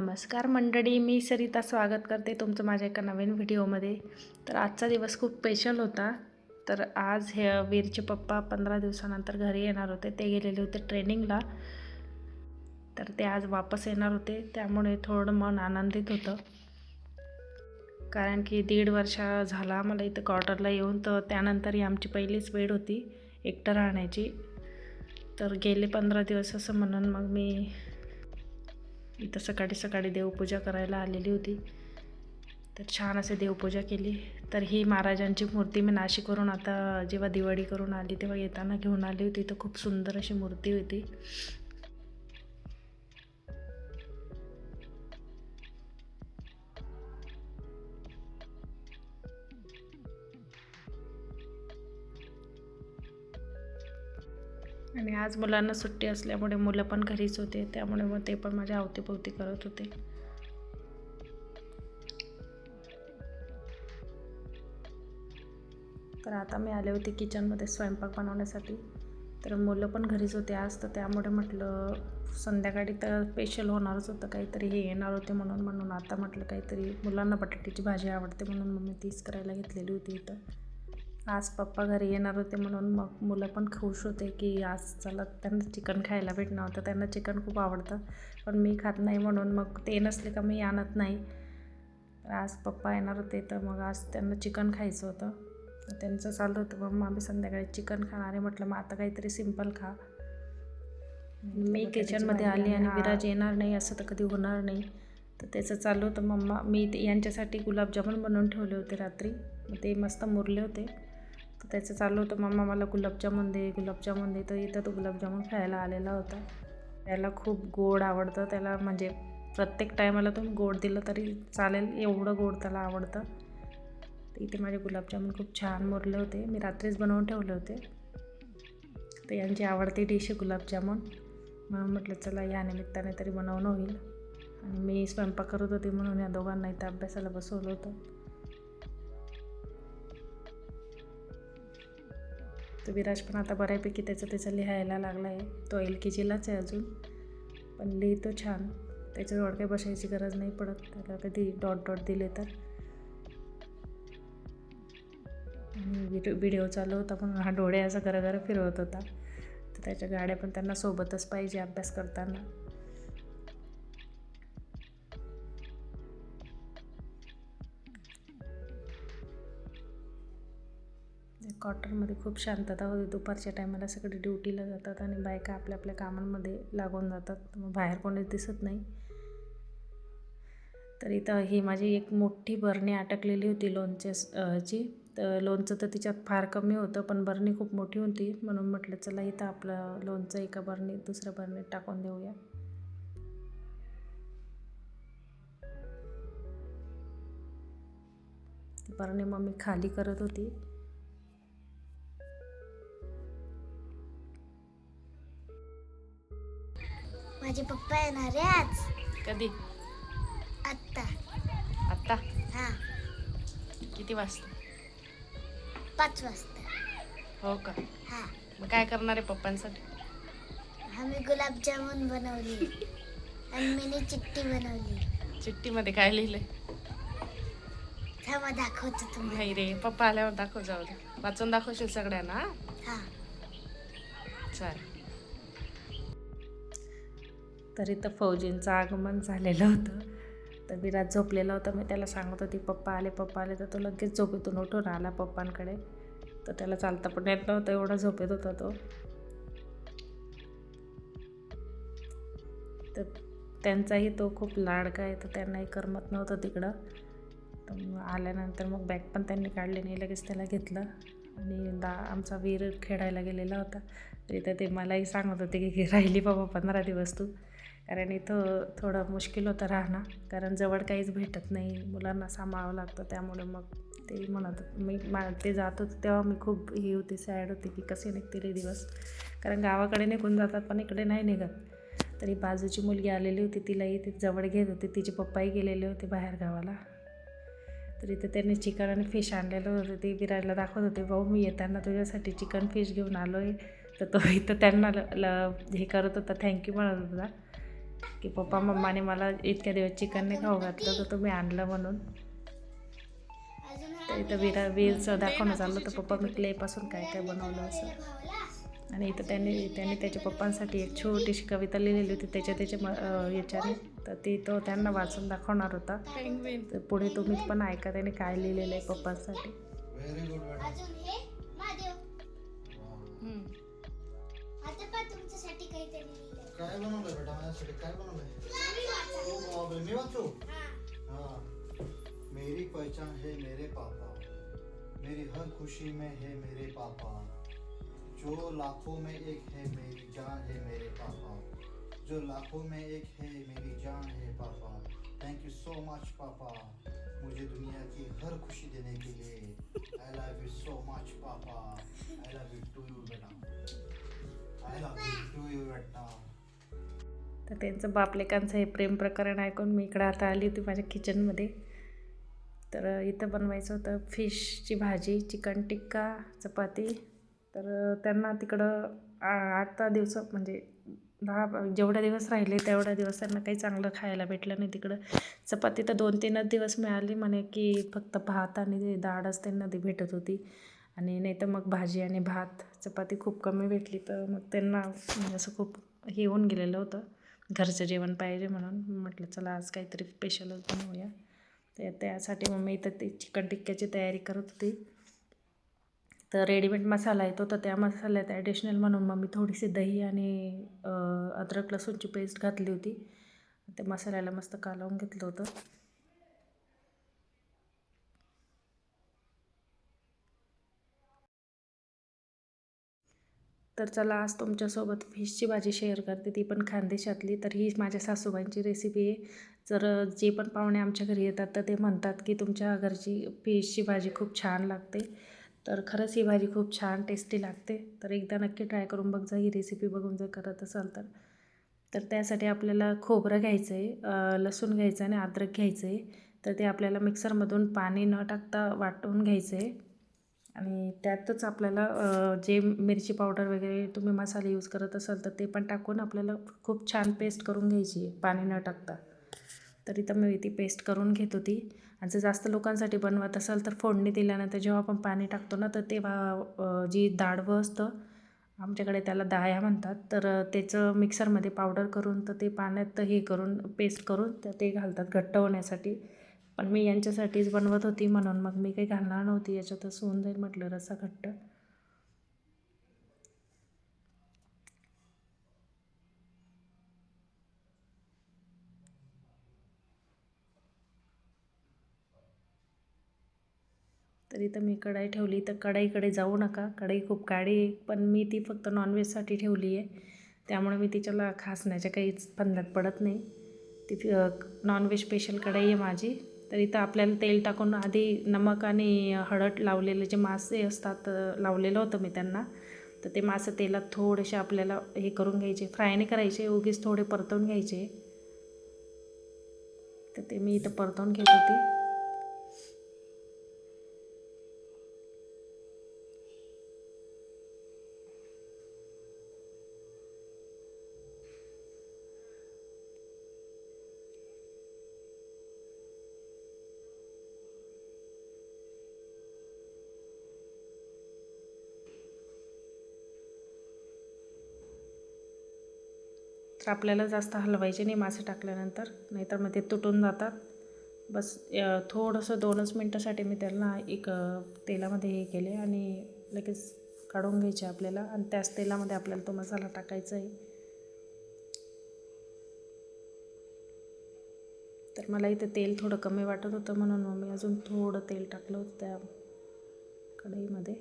नमस्कार मंडळी मी सरिता स्वागत करते तुमचं माझ्या एका नवीन व्हिडिओमध्ये. तर आजचा दिवस खूप स्पेशल होता. तर आज हे वीरचे पप्पा पंधरा दिवसानंतर घरी येणार होते. ते गेलेले होते ट्रेनिंगला. तर ते आज वापस येणार होते. त्यामुळे थोडं मन आनंदित होतं. कारण की दीड वर्ष झाला मला इथं क्वार्टरला येऊन. तर त्यानंतर ही आमची पहिलीच वेळ होती एकटं राहण्याची. तर गेले पंधरा दिवस असं म्हणून मग मी इथं सकाळी सकाळी देवपूजा करायला आलेली होती. तर छान असे देवपूजा केली. तर ही महाराजांची मूर्ती मी नाशिकवरून आता जेव्हा दिवाळी करून आली तेव्हा येताना घेऊन आली होती. तर खूप सुंदर अशी मूर्ती होती. आणि आज मुलांना सुट्टी असल्यामुळे मुलं पण घरीच होते त्यामुळे मग ते पण माझ्या अवतीभोवती करत होते. तर आता मी आले होते किचनमध्ये स्वयंपाक बनवण्यासाठी. तर मुलं पण घरीच होते आज तर त्यामुळे म्हटलं संध्याकाळी तर स्पेशल होणारच होतं काहीतरी हे येणार होते म्हणून म्हणून आता म्हटलं काहीतरी मुलांना बटाट्याची भाजी आवडते म्हणून मग मी तीच करायला घेतलेली होती इथं. आज पप्पा घरी येणार होते म्हणून मग मुलं पण खुश होते की आज चला त्यांना चिकन खायला भेटणार होतं. त्यांना चिकन खूप आवडतं. पण मी खात नाही म्हणून मग ते नसले का मी आणत नाही. आज पप्पा येणार होते तर मग आज त्यांना चिकन खायचं होतं. त्यांचं चाललं होतं. मग आम्ही संध्याकाळी चिकन खाणार आहे म्हटलं मग आता काहीतरी सिंपल खा. मी किचनमध्ये आली आणि विराज येणार नाही असं तर कधी होणार नाही. तर त्याचं चालू होतं. मम्मा मी ते यांच्यासाठी गुलाबजामुन बनवून ठेवले होते रात्री. मग ते मस्त मुरले होते. त्याचं चालू होतं. मम्मा मला गुलाबजामुन दे गुलाबजामुन दे. तर इथं तो गुलाबजामुन खायला आलेला होता. त्याला खूप गोड आवडतं. त्याला म्हणजे प्रत्येक टायमाला तुम्ही गोड दिलं तरी चालेल. एवढं गोड त्याला आवडतं. तर इथे माझे गुलाबजामुन खूप छान मुरले होते. मी रात्रीच बनवून ठेवले होते. तर यांची आवडती डिश आहे गुलाबजामुन. म्हणून म्हटलं चला या निमित्ताने तरी बनवणं होईल. आणि मी स्वयंपाक करत होते म्हणून या दोघांना इथं अभ्यासाला बसवलं होतं. तर विराज पण आता बऱ्यापैकी त्याचं त्याचं लिहायला लागला आहे तो एल के जीलाच आहे अजून. पण लिहितो छान. त्याच्याजवळ काही बसायची गरज नाही पडत. त्याला कधी डॉट डॉट दिले तर. आणि व्हिडिओ व्हिडिओ चालू होता पण हा डोळे असा घरं फिरवत होता. तर त्याच्या गाड्या पण त्यांना सोबतच पाहिजे अभ्यास करताना. क्वार्टरमध्ये खूप शांतता होती दुपारच्या टायमाला सगळे ड्युटीला जातात आणि बायका आपल्या आपल्या कामांमध्ये लागून जातात. मग बाहेर कोणीच दिसत नाही. तर इथं ही माझी एक मोठी बरणी अटकलेली होती लोणच्या ची. तर लोणचं तर तिच्यात फार कमी होतं पण बरणी खूप मोठी होती. म्हणून म्हटलं चला इथं आपलं लोणचं एका बरणीत दुसऱ्या बरणीत टाकून देऊया. बरणी मग मी खाली करत होती. माझे पप्पा येणार आहे आज. कधी? आत्ता. आत्ता? हा. किती वाजता? पाच वाजता. हो का? हा. मग काय करणार आहे पप्पांसाठी? आम्ही गुलाबजामुन बनवली. आणि मिनी चिट्टी बनवली. चिठ्ठीमध्ये काय लिहिलंय? थांबा दाखवतो तुम्हाला. नाही रे पप्पा आल्यावर दाखव जाऊ दे. वाचून दाखवशील सगळ्यांना हा? हा. चालेल. तर इथं फौजींचं आगमन झालेलं होतं. तर विराज झोपलेला होता. मी त्याला सांगत होती पप्पा आले पप्पा आले. तर तो लगेच झोपेतून उठून आला पप्पांकडे. तर त्याला चालता पण येत नव्हतं एवढा झोपेत होता तो. तर त्यांचाही तो खूप लाडका आहे तर त्यांनाही करमत नव्हतं तिकडं. तर आल्यानंतर मग बॅग पण त्यांनी काढली नाही लगेच त्याला घेतलं. आणि दा आमचा वीर खेळायला गेलेला होता. तर इथं ते मलाही सांगत होते की राहिली बाबा पंधरा दिवस तू. कारण इथं थोडं मुश्किल होतं राहणं. कारण जवळ काहीच भेटत नाही. मुलांना सांभाळावं लागतं. त्यामुळे मग ते म्हणत मी मा ते जात होते तेव्हा मी खूप ही होती सॅड होती की कसे निघतील हे दिवस. कारण गावाकडे निघून जातात पण इकडे नाही निघत. तरी बाजूची मुलगी आलेली होती. तिलाही ते जवळ घेत होते. तिचे पप्पाही गेलेले होते बाहेर गावाला. तर इथे त्यांनी चिकन आणि फिश आणलेलं होतं. ते विराजला दाखवत होते. भाऊ मी येताना तुझ्यासाठी चिकन फिश घेऊन आलो आहे तर तो इथं त्यांना ल ल हे करत होता. थँक्यू म्हणत होता. की पप्पा मम्माने मला इतक्या दिवस चिकन नाही खाऊ घातलं तर तुम्ही आणलं म्हणून. अजून हा तर इथं विरा वीरचं दाखवणं चाललं तर पप्पा मी क्लेपासून काय काय बनवलं असं. आणि इथं त्यांनी त्यांनी त्याच्या पप्पांसाठी एक छोटीशी कविता लिहिलेली होती. त्याच्या त्याच्या म- याच्याने. तर ती तो त्यांना वाचून दाखवणार होता. तर पुढे तुम्ही पण ऐका त्याने काय लिहिलेलं आहे पप्पांसाठी. आता पहा तुमच्यासाठी काहीतरी लिहिलंय. काय बनवलंय बेटा माझ्यासाठी? काय बनवलंय? तुम्ही वाचा. ओ बापरे, मी वाचू? हा. हाँ. मेरी पहचान है मेरे पापा। मेरी हर खुशी में है मेरे पापा। जो लाखों में एक है मेरी जान है मेरे पापा। जो लाखों में एक है मेरी जान है पापा। थैंक यू सो मच पापा। मुझे दुनिया की हर खुशी देने के लिए I love you so much papa. I love you too you बेटा। तर त्यांचं बापलेकांचं हे प्रेम प्रकरण ऐकून मी इकडं आता आली होती माझ्या किचनमध्ये तर इथं बनवायचं होतं फिशची भाजी चिकन टिक्का चपाती. तर त्यांना तिकडं आठ दहा दिवस म्हणजे दहा जेवढे दिवस राहिले तेवढ्या दिवस त्यांना काही चांगलं खायला भेटलं नाही तिकडं. चपाती तर दोन तीनच दिवस मिळाली म्हणे की फक्त भात आणि डाळच त्यांना ती भेटत होती. आणि नाही तर मग भाजी आणि भात चपाती खूप कमी भेटली तर मग त्यांना म्हणजे असं खूप हे होऊन गेलेलं होतं. घरचं जेवण पाहिजे म्हणून. म्हटलं चला आज काहीतरी स्पेशलच बनवूया तर त्यासाठी मग मी इथं ते चिकन टिक्क्याची तयारी करत होती. तर रेडीमेड मसाला येतो तर त्या मसाल्यात ॲडिशनल म्हणून मग मी थोडीशी दही आणि अद्रक लसूणची पेस्ट घातली होती. त्या मसाल्याला मस्त कालवून घेतलं होतं. तर चला आज तुमच्यासोबत फिशची भाजी शेअर करते. ती पण खानदेशातली. तर ही माझ्या सासूबाईंची रेसिपी आहे. जर जे पण पाहुणे आमच्या घरी येतात तर ते म्हणतात की तुमच्या घरची फिशची भाजी खूप छान लागते. तर खरंच ही भाजी खूप छान टेस्टी लागते. तर एकदा नक्की ट्राय करून बघ जा ही रेसिपी बघून जर करत असाल तर. तर त्यासाठी आपल्याला खोबरं घ्यायचं आहे लसूण घ्यायचं आणि अद्रक घ्यायचं आहे तर ते आपल्याला मिक्सरमधून पाणी न टाकता वाटून घ्यायचं आहे आणि त्यातच आपल्याला जे मिरची पावडर वगैरे तुम्ही मसाले यूज करत असाल तर ते पण टाकून आपल्याला खूप छान पेस्ट करून घ्यायची आहे पाणी न टाकता. तरी तर मी ती पेस्ट करून घेत होती. आणि जर जास्त लोकांसाठी बनवत असाल तर फोडणी दिल्यानंतर जेव्हा आपण पाणी टाकतो ना तर तेव्हा जी दाडवं असतं आमच्याकडे त्याला दाया म्हणतात. तर त्याचं मिक्सरमध्ये पावडर करून तर ते पाण्यात हे करून पेस्ट करून तर ते घालतात घट्ट होण्यासाठी. पण मी यांच्यासाठीच बनवत होती म्हणून मग मी काही घालणार नव्हती याच्यातच होऊन जाईल म्हटलं रसा घट्ट. तर इथं मी कढाई ठेवली तर कढाईकडे जाऊ नका कढाई खूप काळी आहे पण मी ती फक्त नॉनव्हेजसाठी ठेवली आहे. त्यामुळे मी तिच्याला खासण्याच्या काहीच पंधरात पडत नाही. ती नॉनव्हेज स्पेशल कढाई आहे माझी. तर इथं आपल्याला तेल टाकून आधी नमक आणि हळद लावलेले जे मासे असतात लावलेलं होतं मी त्यांना तर ते मासे तेलात थोडेसे आपल्याला हे करून घ्यायचे. फ्राय नाही करायचे उगीच थोडे परतवून घ्यायचे. तर ते मी इथं परतवून घेत होती. आपल्याला जास्त हलवायचे नाही मासे टाकल्यानंतर नाहीतर मग ते तुटून जातात. बस थोडंसं दोनच मिनटासाठी मी त्यांना एक तेलामध्ये हे केले आणि लगेच काढून घ्यायचे आपल्याला आणि त्याच तेलामध्ये आपल्याला तो मसाला टाकायचा आहे तर मला इथे तेल थोडं कमी वाटत होतं म्हणून मग मी अजून थोडं तेल टाकलं होतं त्या कढईमध्ये.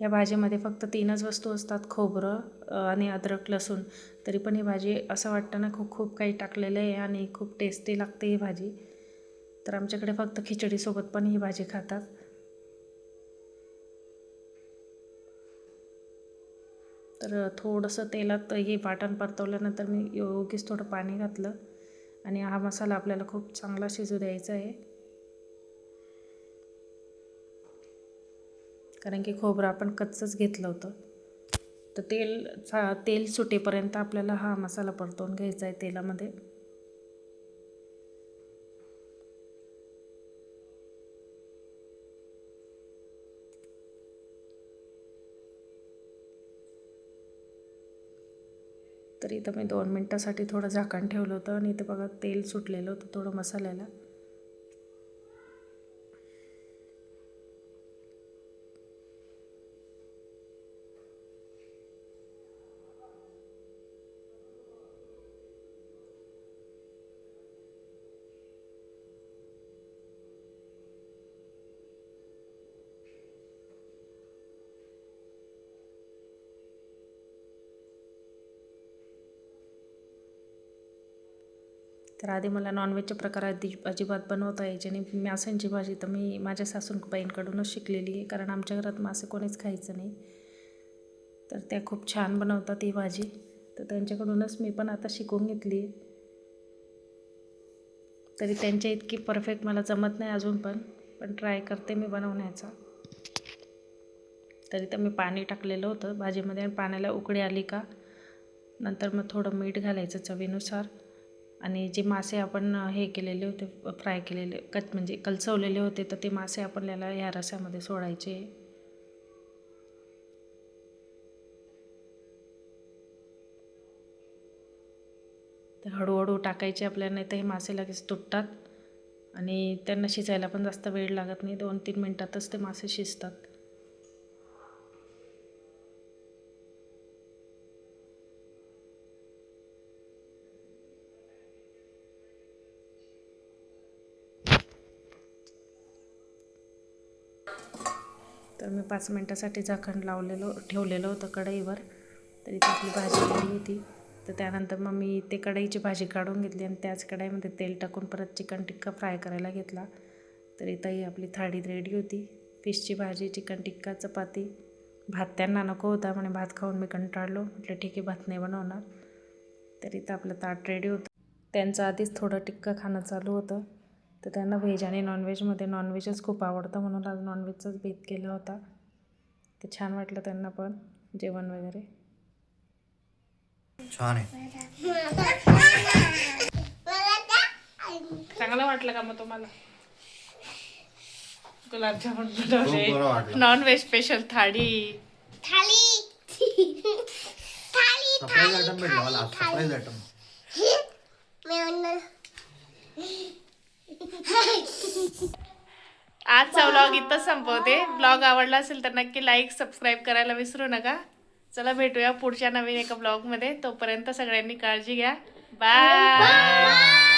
या भाजीमध्ये फक्त तीनच वस्तू असतात खोबरं आणि अद्रक लसूण. तरी पण ही भाजी असं वाटतं ना खूप खूप काही टाकलेलं आहे आणि खूप टेस्टी लागते ही भाजी. तर आमच्याकडे फक्त खिचडीसोबत पण ही भाजी खातात. तर थोडंसं तेलात हे वाटण परतवल्यानंतर मी योगीच थोडं पाणी घातलं. आणि हा मसाला आपल्याला खूप चांगला शिजू द्यायचा आहे. कारण की खोबरं आपण कच्चंच घेतलं होतं. तर तेल चा तेल सुटेपर्यंत आपल्याला हा मसाला परतवून घ्यायचा आहे तेलामध्ये. तर इथं मी दोन मिनटासाठी थोडं झाकण ठेवलं होतं आणि इथं बघा तेल सुटलेलं होतं थोडं मसाल्याला. तर आधी मला नॉनव्हेजचे प्रकार आधी अजिबात बनवता यायचे आणि माशांची भाजी तर मी माझ्या सासूबाईंकडूनच शिकलेली आहे. कारण आमच्या घरात मासे कोणीच खायचं नाही. तर त्या खूप छान बनवतात ही भाजी. तर त्यांच्याकडूनच मी पण आता शिकून घेतली तरी त्यांच्या इतकी परफेक्ट मला जमत नाही अजून पण. पण ट्राय करते मी बनवण्याचा. तरी तर मी पाणी टाकलेलं होतं भाजीमध्ये. आणि पाण्याला उकडी आली का? नंतर मग थोडं मीठ घालायचं चवीनुसार. आणि जे मासे आपण हे केलेले होते फ्राय केलेले कच म्हणजे कलसवलेले होते तर ते मासे आपल्याला ह्या रस्यामध्ये सोडायचे. ते हळूहळू टाकायचे आपल्याला नाही तर हे मासे लगेच तुटतात आणि त्यांना शिजायला पण जास्त वेळ लागत नाही. दोन तीन मिनटातच ते मासे शिजतात. तर मी पाच मिनटासाठी झाकण लावलेलं ठेवलेलं होतं कढईवर. तरी ती आपली भाजी केली होती. तर त्यानंतर मग मी ते कढईची भाजी काढून घेतली आणि त्याच कढईमध्ये तेल टाकून परत चिकन टिक्का फ्राय करायला घेतला. तर इथंही आपली थाळी रेडी होती. फिशची भाजी चिकन टिक्का चपाती. भात त्यांना नको होता म्हणे भात खाऊन मी कंटाळलो. म्हटलं ठीक आहे भात नाही बनवणार. तर इथं आपलं ताट रेडी होतं. त्यांचं आधीच थोडं टिक्का खाणं चालू होतं. तर त्यांना व्हेज आणि नॉनव्हेजमध्ये नॉनव्हेजच खूप आवडतं म्हणून आज नॉनव्हेजचाच बेत केला होता. ते छान वाटलं त्यांना पण जेवण वगैरे. छान आहे. चांगलं वाटलं का मग तुम्हाला? गुलाबजामुन खूप बरं वाटलं. Non veg special thali. Thali आजचा ब्लॉग इथं संपवते. ब्लॉग आवडला असेल तर नक्की लाईक सबस्क्राईब करायला विसरू नका. चला भेटूया पुढच्या नवीन एका ब्लॉगमध्ये तोपर्यंत सगळ्यांनी काळजी घ्या. बाय